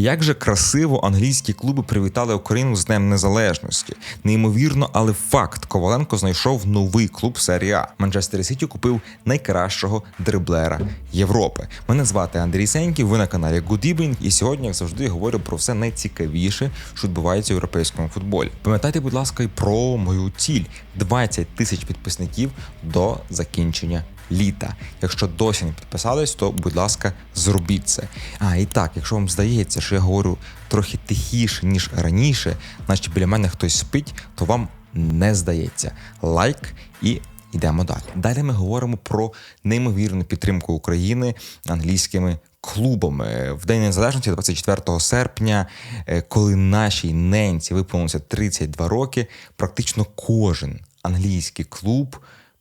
Як же красиво англійські клуби привітали Україну з Днем Незалежності. Неймовірно, але факт Коваленко знайшов новий клуб серії А. Манчестер Сіті купив найкращого дриблера Європи. Мене звати Андрій Сеньків. Ви на каналі Good і сьогодні, як завжди, говорю про все найцікавіше, що відбувається в європейському футболі. Пам'ятайте, будь ласка, і про мою ціль: 20 тисяч підписників до закінчення літа. Якщо досі не підписались, то будь ласка, зробіть це. А і так, якщо вам здається, що я говорю трохи тихіше ніж раніше, наче біля мене хтось спить, то вам не здається. Лайк і. Йдемо далі. Далі ми говоримо про неймовірну підтримку України англійськими клубами в День Незалежності, 24 серпня, е, коли нашій ненці виповнилося 32 роки. Практично кожен англійський клуб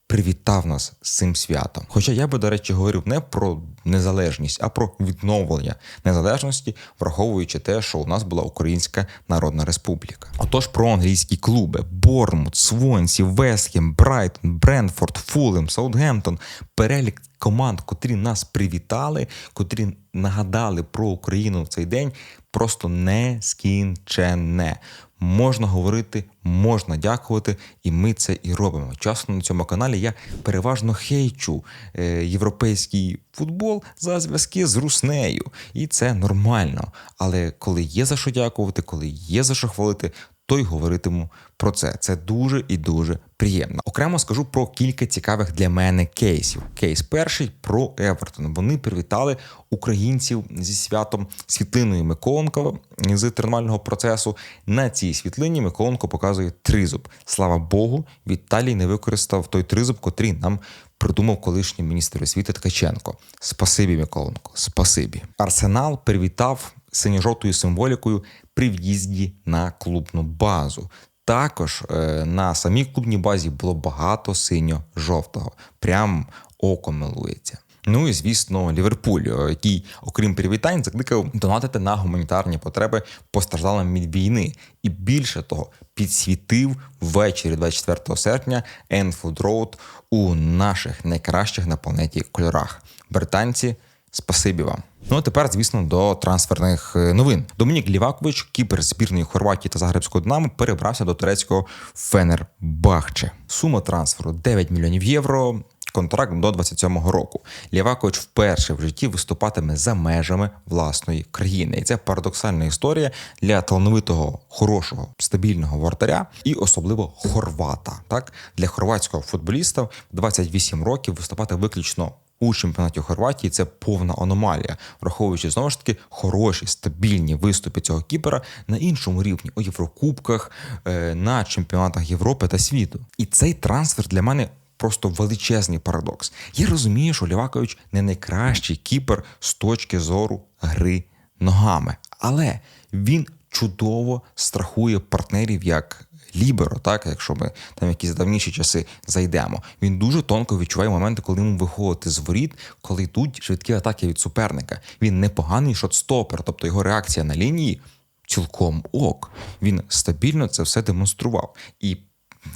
привітав нас з цим святом. Хоча я би, до речі, говорив не про незалежність, а про відновлення незалежності, враховуючи те, що у нас була Українська Народна Республіка. Отож, про англійські клуби: Бормут, Свонсі, Вестхем, Брайтон, Бренфорд, Фулем, Саутгемптон, перелік. Команд, котрі нас привітали, котрі нагадали про Україну в цей день, просто нескінченне можна говорити, можна дякувати, і ми це і робимо. Часто на цьому каналі я переважно хейчу е, європейський футбол за зв'язки з руснею, і це нормально. Але коли є за що дякувати, коли є за що хвалити, то й говоритиму про це. Це дуже і дуже приємно. Окремо скажу про кілька цікавих для мене кейсів. Кейс перший про Евертон. Вони привітали українців зі святом світлиною Миколенкова з тренувального процесу. На цій світлині Миколенко показує тризуб. Слава Богу, Віталій не використав той тризуб, котрий нам. Придумав колишній міністр освіти Ткаченко. Спасибі, Миколенко, спасибі. Арсенал привітав синьо-жовтою символікою при в'їзді на клубну базу. Також е, на самій клубній базі було багато синьо-жовтого. Прям око милується. Ну і звісно, Ліверпуль, е, який, окрім привітань, закликав донатити на гуманітарні потреби постраждалим від війни, і більше того, підсвітив ввечері 24 серпня Енфуд Роуд у наших найкращих на планеті кольорах. Британці, спасибі вам. Ну а тепер, звісно, до трансферних е, новин. Домінік Лівакович, кіпер збірної Хорватії та Загребського Динамо, перебрався до турецького Фенербахче. Сума трансферу 9 мільйонів євро. Контракт до 27-го року. Лівакович вперше в житті виступатиме за межами власної країни, і це парадоксальна історія для талановитого, хорошого, стабільного вратаря і особливо хорвата. Так для хорватського футболіста в 28 років виступати виключно у чемпіонаті Хорватії це повна аномалія, враховуючи знову ж таки хороші стабільні виступи цього кіпера на іншому рівні у Єврокубках, е, на чемпіонатах Європи та світу. І цей трансфер для мене. Просто величезний парадокс. Я розумію, що Лівакович не найкращий кіпер з точки зору гри ногами, але він чудово страхує партнерів як ліберо, так якщо ми там якісь давніші часи зайдемо. Він дуже тонко відчуває моменти, коли йому виходити з воріт, коли йдуть швидкі атаки від суперника. Він непоганий шотстопер, тобто його реакція на лінії цілком ок. Він стабільно це все демонстрував. І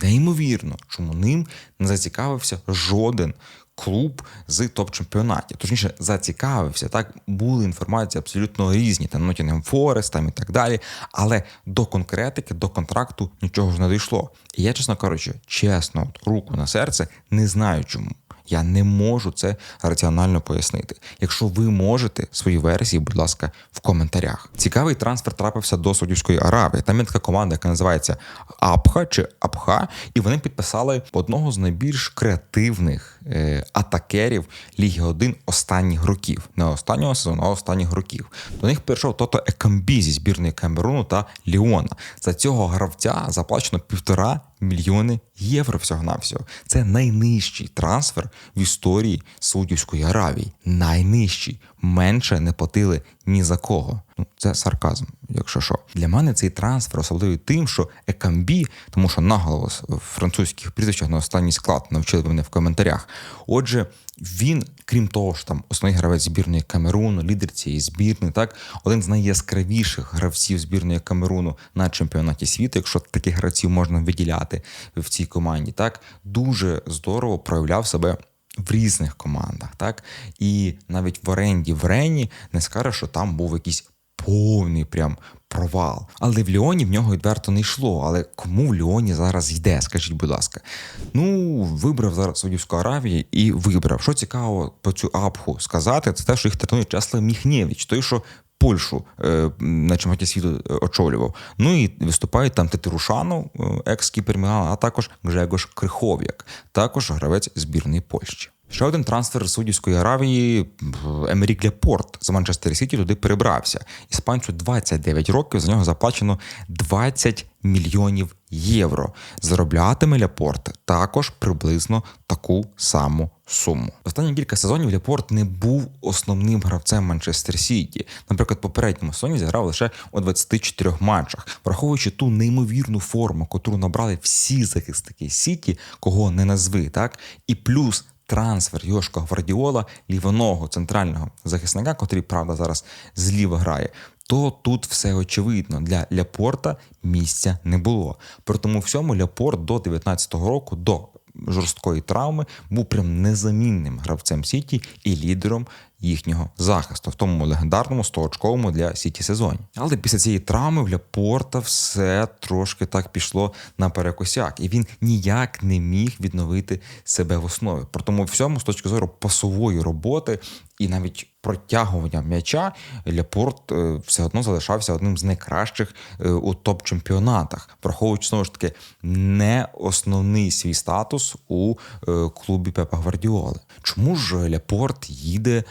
неймовірно, чому ним не зацікавився жоден клуб з топ-чемпіонатів. Точніше, зацікавився. Так були інформації абсолютно різні, там Nottingham Forest там і так далі. Але до конкретики, до контракту нічого ж не дійшло. І я, чесно кажучи, чесно, от, руку на серце, не знаю чому. Я не можу це раціонально пояснити. Якщо ви можете свої версії, будь ласка, в коментарях. Цікавий трансфер трапився до Саудівської Аравії. Там є така команда, яка називається Апха чи Апха, і вони підписали одного з найбільш креативних е, атакерів Ліги 1 останніх років, не останнього сезону, а останніх років. До них прийшов тото Екамбі зі збірної Камеруну та Ліона. За цього гравця заплачено півтора мільйони євро всього навсього Це найнижчий трансфер в історії Саудівської Аравії. Найнижчий. Менше не платили ні за кого. Ну це сарказм, якщо що. Для мене цей трансфер особливий тим, що Екамбі, тому що наголо в французьких прізвищах на останній склад навчили мене в коментарях. Отже, він, крім того, що там основний гравець збірної Камеруну, лідер цієї збірної, так один з найяскравіших гравців збірної Камеруну на чемпіонаті світу, якщо таких гравців можна виділяти в цій команді, так дуже здорово проявляв себе. В різних командах, так і навіть в оренді в Рені не скаже, що там був якийсь повний прям провал. Але в Ліоні в нього відверто не йшло. Але кому в Ліоні зараз йде? Скажіть, будь ласка. Ну, вибрав зараз Саудівську Аравію і вибрав. Що цікаво по цю апху сказати, це те, що їх тренує Чеслав Міхнєвич, той, що. Польщу е, на чемпіонаті світу е, очолював. Ну і виступають там Тетирушанов, екс-кіпер Мілана, а також Гжегош Крихов'як, також гравець збірної Польщі. Ще один трансфер з Саудівської Аравії Емерік Ляпорт з Манчестер Сіті туди перебрався. Іспанцю 29 років. За нього заплачено 20 мільйонів євро. Зароблятиме Ляпорт також приблизно таку саму суму. Останні кілька сезонів Ляпорт не був основним гравцем Манчестер Сіті. Наприклад, в попередньому сезоні зіграв лише у 24 матчах, враховуючи ту неймовірну форму, котру набрали всі захисники Сіті, кого не назви, так і плюс трансфер Йошка Гвардіола, лівоного центрального захисника, котрий, правда, зараз зліва грає, то тут все очевидно. Для Ляпорта місця не було. При тому всьому Ляпорт до 19-го року, до жорсткої травми, був прям незамінним гравцем Сіті і лідером їхнього захисту в тому легендарному стоочковому для Сіті сезоні. Але після цієї травми в Ляпорта все трошки так пішло на перекосяк, і він ніяк не міг відновити себе в основі. Про тому всьому з точки зору пасової роботи і навіть протягування м'яча Ляпорт е, все одно залишався одним з найкращих е, у топ-чемпіонатах, враховуючи знову ж таки не основний свій статус у е, клубі Пепа Гвардіоли. Чому ж Ляпорт їде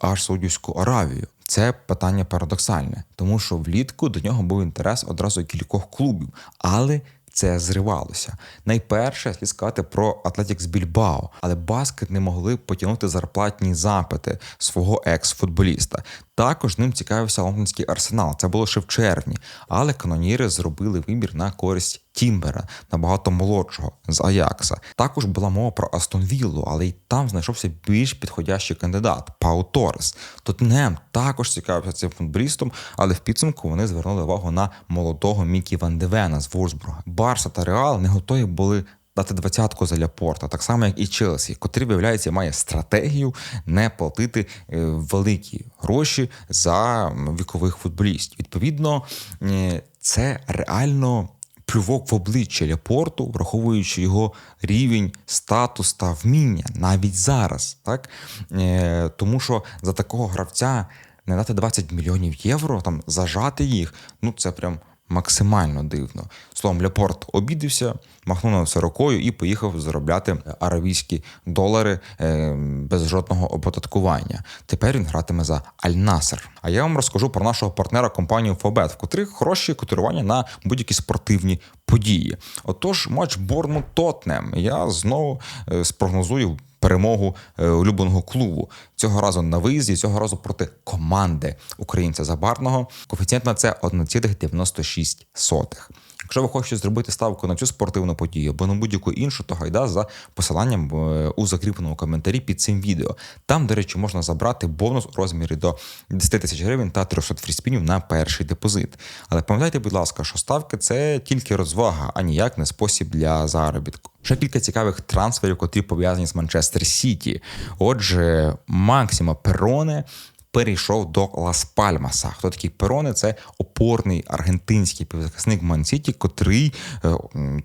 аж в Саудівську Аравію? Це питання парадоксальне, тому що влітку до нього був інтерес одразу кількох клубів, але це зривалося. Найперше слід сказати про Атлетік з Більбао, але баскет не могли потягнути зарплатні запити свого екс-футболіста. Також ним цікавився лондонський арсенал. Це було ще в червні, але каноніри зробили вибір на користь Тімбера, набагато молодшого з Аякса. Також була мова про Астон Віллу, але й там знайшовся більш підходящий кандидат Пау Торрес. Тоттенем також цікавився цим футболістом, але в підсумку вони звернули увагу на молодого Мікі Ван Девена з Вурсбурга. Барса та Реал не готові були. Дати двадцятку за Ляпорта, так само як і Челсі, котрий, виявляється, має стратегію не платити е, великі гроші за вікових футболістів. Відповідно, е, це реально плювок в обличчя Ляпорту, враховуючи його рівень, статус та вміння навіть зараз, так е, тому що за такого гравця не дати 20 мільйонів євро, там зажати їх, ну це прям максимально дивно. Словом, Ляпорт обідився, махнув на все рукою і поїхав заробляти аравійські долари е, без жодного оподаткування. Тепер він гратиме за Аль-Насер. А я вам розкажу про нашого партнера компанію Фобет, в котрих хороші котирування на будь-які спортивні події. Отож, матч Борну Тотнем. Я знову е, спрогнозую перемогу е, улюбленого клубу. Цього разу на виїзді, цього разу проти команди українця Забарного. Коефіцієнт на це 1,96. Якщо ви хочете зробити ставку на цю спортивну подію або на будь-яку іншу, то гайда за посиланням е, у закріпленому коментарі під цим відео. Там, до речі, можна забрати бонус у розмірі до 10 тисяч гривень та 300 фріспінів на перший депозит. Але пам'ятайте, будь ласка, що ставки це тільки розвага, а ніяк не спосіб для заробітку. Ще кілька цікавих трансферів, котрі пов'язані з Манчестер Сіті. Отже, Максима Пероне перейшов до Лас Пальмаса. Хто такий Пероне? Це опорний аргентинський півзахисник Мансіті, котрий е,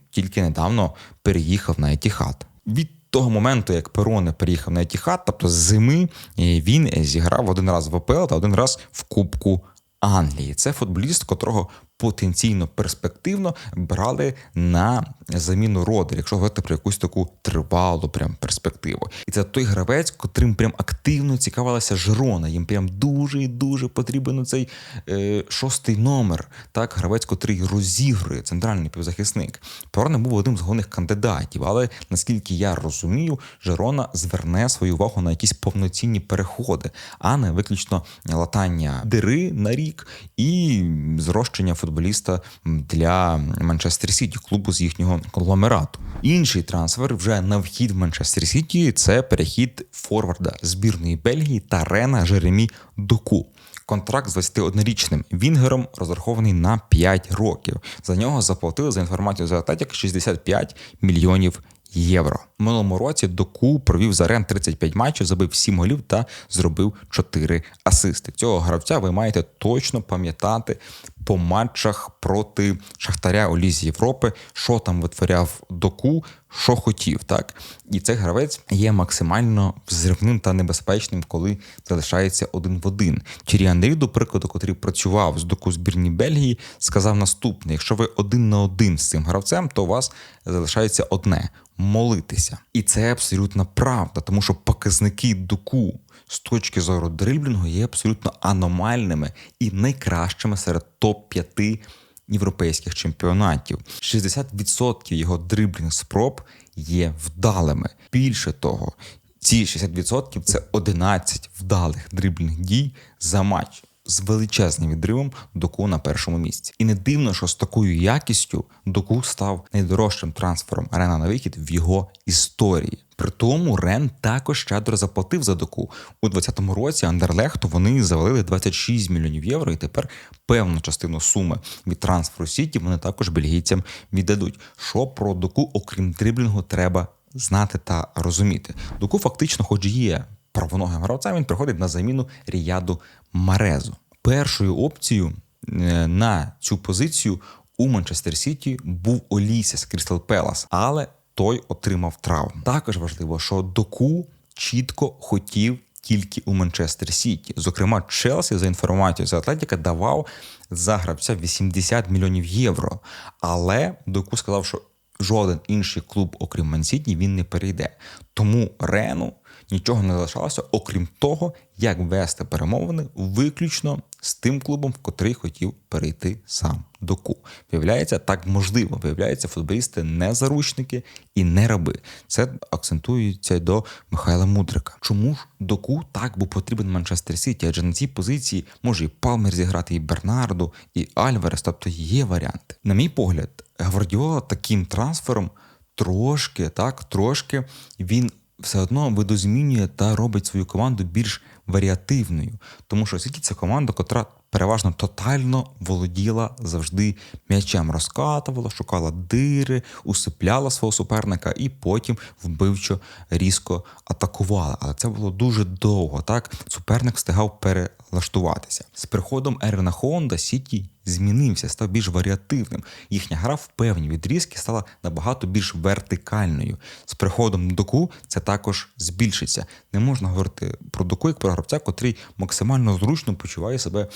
тільки недавно переїхав на Етіхат. Від того моменту, як Пероне переїхав на Етіхат, тобто з зими, він зіграв один раз в ОПЛ та один раз в Кубку Англії. Це футболіст, котрого потенційно перспективно брали на заміну Родер, якщо говорити про якусь таку тривалу прям перспективу. І це той гравець, котрим прям активно цікавилася Жирона. Їм прям дуже і дуже потрібен цей е, шостий номер. Так, гравець, котрий розігрує центральний півзахисник. Пероне був одним з головних кандидатів, але наскільки я розумію, Жирона зверне свою увагу на якісь повноцінні переходи, а не виключно латання дири на рік і зрощення футболу футболіста для Манчестер Сіті, клубу з їхнього конгломерату. Інший трансфер вже на вхід в Манчестер Сіті це перехід форварда збірної Бельгії та Рена Жеремі Доку. Контракт з 21-річним Вінгером розрахований на 5 років. За нього заплатили за інформацію за Атлетік 65 мільйонів євро. Минулому році Доку провів за Рен 35 матчів, забив 7 голів та зробив 4 асисти. Цього гравця ви маєте точно пам'ятати по матчах проти Шахтаря у Лізі Європи, що там витворяв Доку, що хотів. так І цей гравець є максимально взривним та небезпечним, коли залишається один в один. Тірі Андрій, до прикладу, котрий працював з доку збірні Бельгії, сказав наступне: якщо ви один на один з цим гравцем, то у вас залишається одне молитися. І це абсолютно правда, тому що показники доку з точки зору дриблінгу є абсолютно аномальними і найкращими серед топ-5 європейських чемпіонатів. 60% його дриблінг спроб є вдалими. Більше того, ці 60% – це 11 вдалих дриблінг дій за матч. З величезним відривом доку на першому місці, і не дивно, що з такою якістю доку став найдорожчим трансфером арена на вихід в його історії. При тому Рен також щедро заплатив за доку у 2020 році. Андерлехту вони завалили 26 мільйонів євро, і тепер певну частину суми від трансферу Сіті вони також бельгійцям віддадуть. Що про доку, окрім дриблінгу, треба знати та розуміти. Доку фактично, хоч є правоногим гравцем, він приходить на заміну Ріяду Марезу. Першою опцією е, на цю позицію у Манчестер Сіті був Оліся з Крістал Пелас, але той отримав травму. Також важливо, що доку чітко хотів. Тільки у Манчестер Сіті, зокрема, Челсі за інформацією з Атлетіка давав за гравця 80 мільйонів євро. Але Доку сказав, що жоден інший клуб, окрім Мансіті, він не перейде. Тому Рену нічого не залишалося, окрім того, як вести перемовини виключно з тим клубом, в котрий хотів перейти сам доку. Виявляється, так можливо. Виявляється, футболісти не заручники і не раби. Це акцентується до Михайла Мудрика. Чому ж доку так був потрібен Манчестер Сіті? Адже на цій позиції може і Палмер зіграти, і Бернарду, і Альварес, тобто є варіанти. На мій погляд, Гвардіола таким трансфером трошки, так, трошки він все одно видозмінює та робить свою команду більш варіативною, тому що Сіті це команда, котра переважно тотально володіла завжди м'ячем, розкатувала, шукала дири, усипляла свого суперника і потім вбивчо різко атакувала. Але це було дуже довго. Так суперник встигав перелаштуватися з приходом Ервіна Хонда Сіті змінився, став більш варіативним. Їхня гра в певні відрізки стала набагато більш вертикальною. З приходом доку це також збільшиться. Не можна говорити про доку як про гравця, котрий максимально зручно почуває себе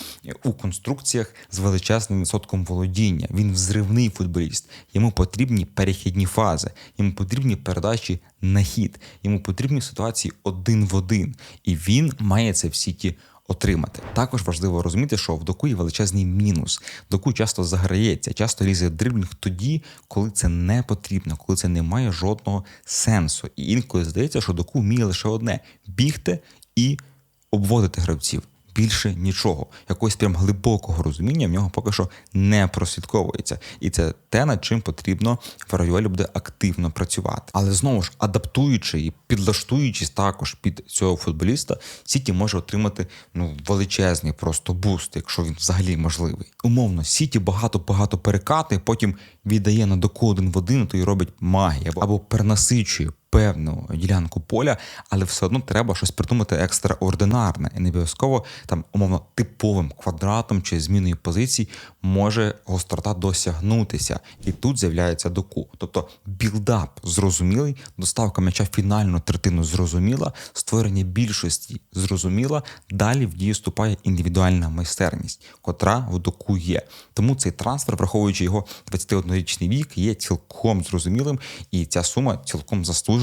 у конструкціях з величезним відсотком володіння. Він взривний футболіст. Йому потрібні перехідні фази, йому потрібні передачі на хід, йому потрібні ситуації один в один. І він має це в сіті отримати. Також важливо розуміти, що в доку є величезний мінус. Доку часто заграється, часто лізе дриблінг тоді, коли це не потрібно, коли це не має жодного сенсу. І інколи здається, що доку вміє лише одне бігти і обводити гравців більше нічого. Якогось прям глибокого розуміння в нього поки що не прослідковується. І це те, над чим потрібно Фаравіолі буде активно працювати. Але знову ж адаптуючи і підлаштуючись також під цього футболіста, Сіті може отримати ну величезний просто буст, якщо він взагалі можливий. Умовно, Сіті багато-багато перекати, потім віддає на доку один в один, то й робить магію або перенасичує певну ділянку поля, але все одно треба щось придумати екстраординарне і не обов'язково там умовно типовим квадратом чи зміною позицій може гострота досягнутися, і тут з'являється доку. Тобто білдап зрозумілий, доставка м'яча фінальну третину зрозуміла, створення більшості зрозуміла. Далі в дію вступає індивідуальна майстерність, котра в доку є. Тому цей трансфер, враховуючи його 21-річний вік, є цілком зрозумілим, і ця сума цілком заслужена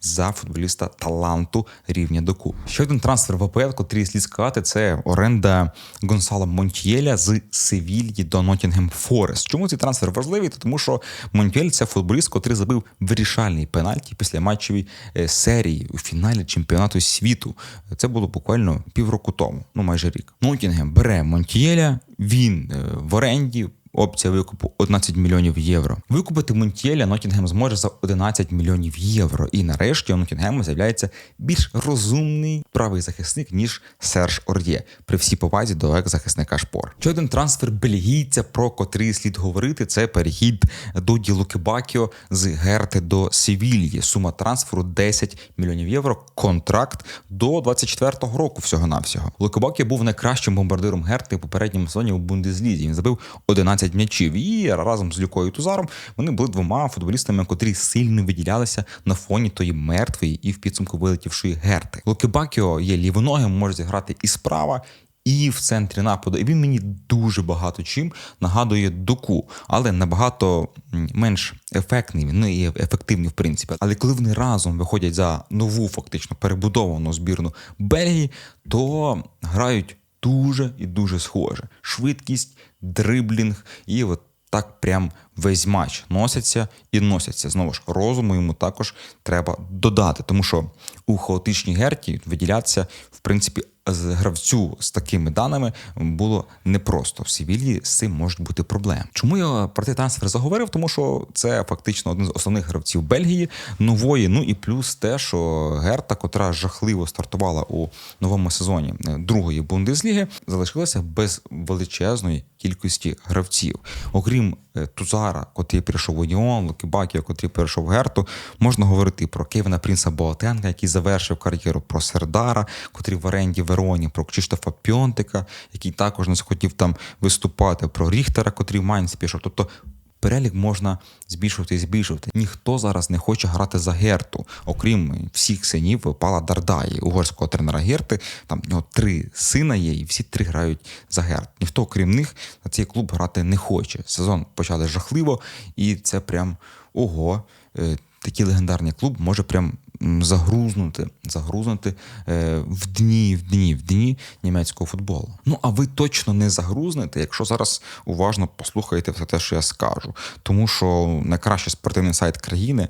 за футболіста таланту рівня доку. Ще один трансфер в АПЛ, котрий слід сказати, це оренда Гонсала Монтьєля з Севільї до Нотінгем Форест. Чому цей трансфер важливий? Тому що Монтьєль це футболіст, котрий забив вирішальний пенальті після матчевої е, серії у фіналі чемпіонату світу. Це було буквально півроку тому, ну майже рік. Нотінгем бере Монтьєля, він е, в оренді опція викупу 11 мільйонів євро. Викупити Монтєля Нотінгем зможе за 11 мільйонів євро. І нарешті у Нотінгему з'являється більш розумний правий захисник ніж Серж Ор'є при всій повазі до екс-захисника шпор. Ще один трансфер бельгійця, про котрий слід говорити, це перехід до Ділуки Бакіо з Герти до Севільї. Сума трансферу 10 мільйонів євро. Контракт до 24-го року. Всього навсього Лукебакіо був найкращим бомбардиром Герти у попередньому сезоні у Бундеслізі. Він забив 11 м'ячів. І разом з Люкою Тузаром вони були двома футболістами, котрі сильно виділялися на фоні тої мертвої і в підсумку вилетівшої Герти. Лукебакіо є лівоногим, може зіграти і справа. І в центрі нападу, і він мені дуже багато чим нагадує доку, але набагато менш ефектний, ну і ефективний в принципі. Але коли вони разом виходять за нову, фактично перебудовану збірну Бельгії, то грають дуже і дуже схоже. Швидкість, дриблінг, и вот так прям весь матч носяться і носяться. Знову ж розуму йому також треба додати, тому що у хаотичній герті виділятися в принципі з гравцю з такими даними було непросто. В Севільї з цим можуть бути проблеми. Чому я про цей трансфер заговорив? Тому що це фактично один з основних гравців Бельгії нової. Ну і плюс те, що Герта, котра жахливо стартувала у новому сезоні е, другої бундесліги, залишилася без величезної кількості гравців, окрім е, Тузара, котрий прийшов у Ніон, Лукібакія, котрий перейшов в Герту, можна говорити про Кевіна Принца Боатенка, який завершив кар'єру, про Сердара, котрий в оренді Вероні, про Кшиштофа Пьонтика, який також не схотів там виступати, про Ріхтера, котрий в Майнці пішов. Тобто перелік можна збільшувати і збільшувати. Ніхто зараз не хоче грати за Герту, окрім всіх синів Пала Дардаї, угорського тренера Герти. Там в нього три сина є, і всі три грають за Герт. Ніхто, окрім них, на цей клуб грати не хоче. Сезон почали жахливо, і це прям ого. Такий легендарний клуб може прям загрузнути, загрузнути е, в дні, в дні, в дні німецького футболу. Ну а ви точно не загрузнете, якщо зараз уважно послухаєте все те, що я скажу, тому що найкращий спортивний сайт країни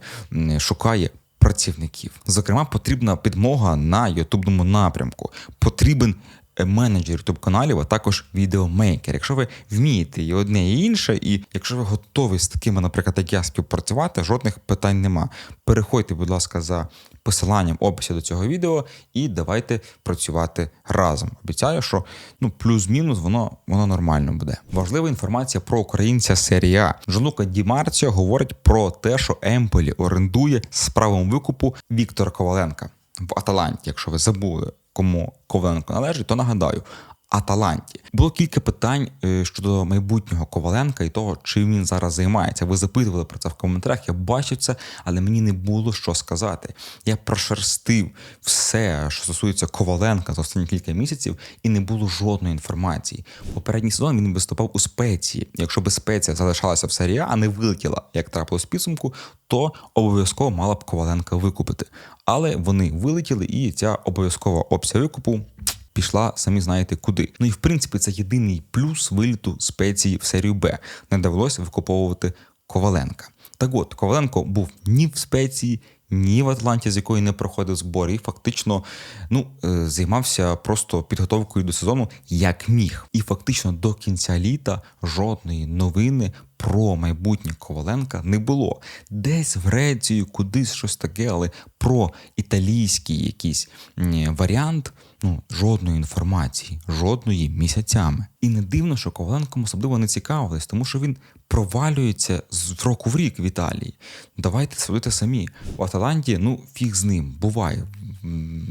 шукає. Працівників, зокрема, потрібна підмога на ютубному напрямку. Потрібен менеджер ютуб каналів, а також відеомейкер. Якщо ви вмієте і одне, і інше, і якщо ви готові з такими, наприклад, як я співпрацювати, жодних питань нема. Переходьте, будь ласка, за посиланням описі до цього відео і давайте працювати разом. Обіцяю, що ну плюс-мінус воно воно нормально буде. Важлива інформація про українця серія. Джанука Ді Марціо говорить про те, що Емполі орендує з правом викупу Віктора Коваленка в Аталанті, якщо ви забули кому Коваленко належить, то нагадаю. Аталанті було кілька питань е, щодо майбутнього Коваленка і того, чим він зараз займається. Ви запитували про це в коментарях. Я бачив це, але мені не було що сказати. Я прошерстив все, що стосується Коваленка за останні кілька місяців, і не було жодної інформації. Попередній сезон він виступав у спеції. Якщо би спеція залишалася в серії, а не вилетіла, як трапилось підсумку, то обов'язково мала б Коваленка викупити. Але вони вилетіли, і ця обов'язкова опція викупу пішла, самі знаєте куди. Ну і в принципі це єдиний плюс виліту спеції в серію Б. Не довелося викуповувати Коваленка. Так от Коваленко був ні в спеції. Ні в Атланті, з якої не проходив збори, і фактично ну, е, займався просто підготовкою до сезону як міг. І фактично до кінця літа жодної новини про майбутнє Коваленка не було. Десь в Грецію, кудись щось таке, але про італійський якийсь варіант ну, жодної інформації, жодної місяцями. І не дивно, що Коваленком особливо не цікавились, тому що він провалюється з року в рік в Італії. Давайте судити самі. В Аталанті, ну, фіг з ним, буває.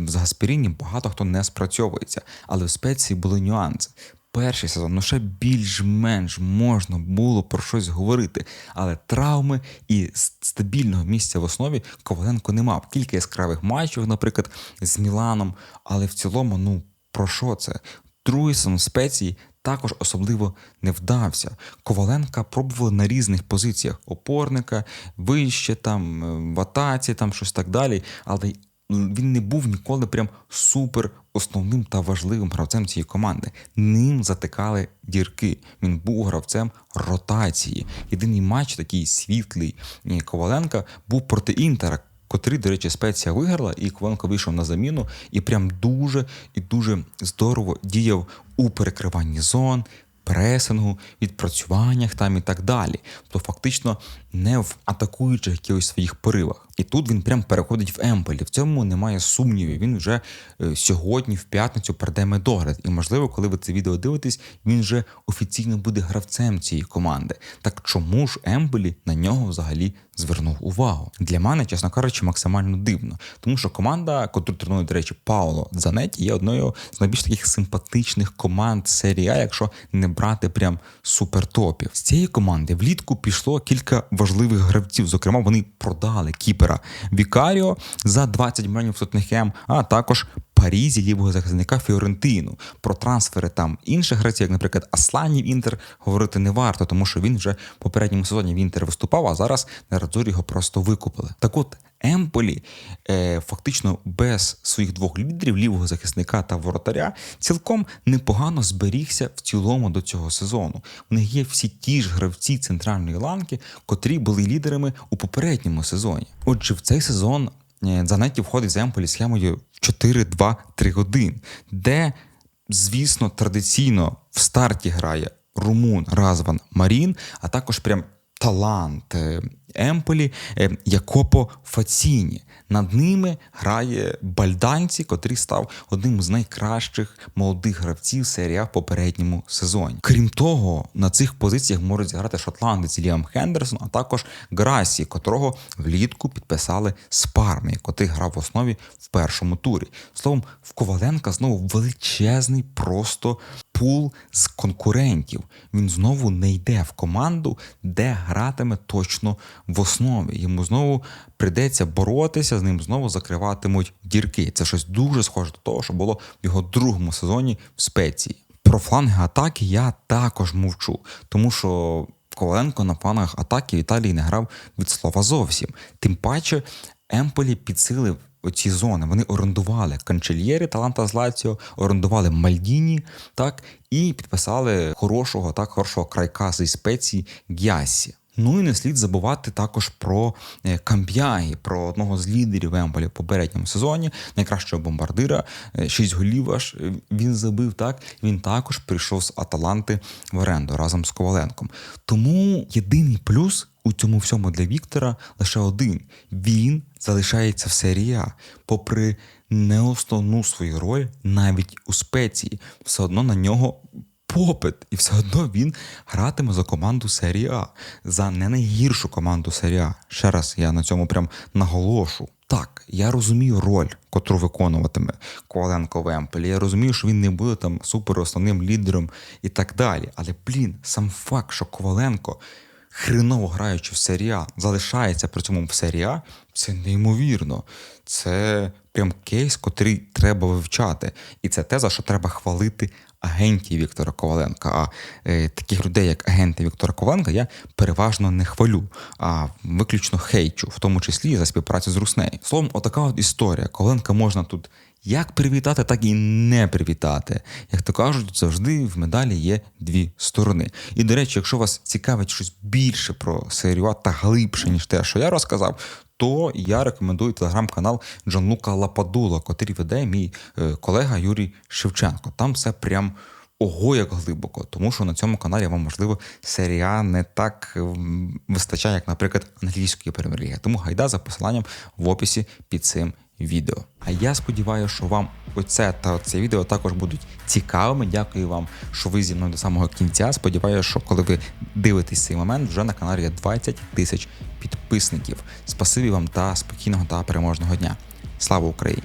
З Гаспіріні багато хто не спрацьовується, але в спеції були нюанси перший сезон ну ще більш-менш можна було про щось говорити. Але травми і стабільного місця в основі Коваленко не мав. Кілька яскравих матчів, наприклад, з Міланом. Але в цілому, ну про що це? Другий сезон спеції також особливо не вдався. Коваленка пробували на різних позиціях опорника, вище там е, в атаці, там щось так далі. Але він не був ніколи прям супер основним та важливим гравцем цієї команди. Ним затикали дірки. Він був гравцем ротації. Єдиний матч, такий світлий Коваленка, був проти Інтера. Котрий, до речі, спеція виграла, і Кванко вийшов на заміну і прям дуже і дуже здорово діяв у перекриванні зон, пресингу, відпрацюваннях там і так далі. То фактично не в атакуючих якихось своїх поривах. І тут він прям переходить в Емполі. В цьому немає сумнівів. Він вже е, сьогодні, в п'ятницю, прийде медогляд. І можливо, коли ви це відео дивитесь, він вже офіційно буде гравцем цієї команди. Так чому ж Емполі на нього взагалі звернув увагу? Для мене, чесно кажучи, максимально дивно, тому що команда, яку тренує, до речі, Пауло Занеті, є одною з найбільш таких симпатичних команд серії А, якщо не брати прям супертопів. З цієї команди влітку пішло кілька важливих гравців. Зокрема, вони продали кіпера Вікаріо за 20 мільйонів Тоттенхем, а також Парізі лівого захисника Фіорентину. Про трансфери там інших гравців, як, наприклад, Аслані в Інтер, говорити не варто, тому що він вже в попередньому сезоні в Інтер виступав, а зараз на Радзорі його просто викупили. Так от. Емполі е, фактично без своїх двох лідерів, лівого захисника та воротаря, цілком непогано зберігся в цілому до цього сезону. У них є всі ті ж гравці центральної ланки, котрі були лідерами у попередньому сезоні. Отже, в цей сезон е, Занетті входить з Емполі схемою 4-2-3-1, де, звісно, традиційно в старті грає Румун Разван Марін, а також прям талант е, Емполі е, Якопо Фаціні. Над ними грає Бальданці, котрий став одним з найкращих молодих гравців серія в попередньому сезоні. Крім того, на цих позиціях можуть зіграти шотландець Ліам Хендерсон, а також Грасі, котрого влітку підписали з Парми, котрий грав в основі в першому турі. Словом, в Коваленка знову величезний просто пул з конкурентів. Він знову не йде в команду, де гратиме точно в основі. Йому знову прийдеться боротися, з ним знову закриватимуть дірки. Це щось дуже схоже до того, що було в його другому сезоні в спеції. Про фланги атаки я також мовчу, тому що Коваленко на флангах атаки в Італії не грав від слова зовсім. Тим паче Емполі підсилив оці зони. Вони орендували канчельєри таланта з Лаціо, орендували Мальдіні, так, і підписали хорошого, так, хорошого крайка зі спеції Гясі. Ну і не слід забувати також про е, Камб'ягі, про одного з лідерів Емполі в попередньому сезоні, найкращого бомбардира, е, шість голів аж е, він забив. Так він також прийшов з Аталанти в оренду разом з Коваленком. Тому єдиний плюс у цьому всьому для Віктора лише один: він залишається в серії А. попри не основну свою роль, навіть у спеції, все одно на нього попит, і все одно він гратиме за команду серії А, за не найгіршу команду серії А. Ще раз я на цьому прям наголошу. Так, я розумію роль, котру виконуватиме Коваленко в Емполі. Я розумію, що він не буде там супер основним лідером і так далі. Але блін, сам факт, що Коваленко, хреново граючи в серії А, залишається при цьому в серії А, це неймовірно. Це прям кейс, котрий треба вивчати. І це теза, що треба хвалити агентів Віктора Коваленка. А е, таких людей, як агенти Віктора Коваленка, я переважно не хвалю, а виключно хейчу, в тому числі за співпрацю з Руснею. Словом, отака от історія. Коваленка можна тут. Як привітати, так і не привітати. Як то кажуть, завжди в медалі є дві сторони. І, до речі, якщо вас цікавить щось більше про серію та глибше, ніж те, що я розказав, то я рекомендую телеграм-канал Джанлука Лападула, котрий веде мій е, колега Юрій Шевченко. Там все прям. Ого, як глибоко, тому що на цьому каналі вам, можливо, серія не так вистачає, як, наприклад, англійської прем'єр-ліги. Тому гайда за посиланням в описі під цим відео. А я сподіваюся, що вам оце та це відео також будуть цікавими. Дякую вам, що ви зі мною до самого кінця. Сподіваюся, що коли ви дивитесь цей момент, вже на каналі є 20 тисяч підписників. Спасибі вам та спокійного та переможного дня. Слава Україні!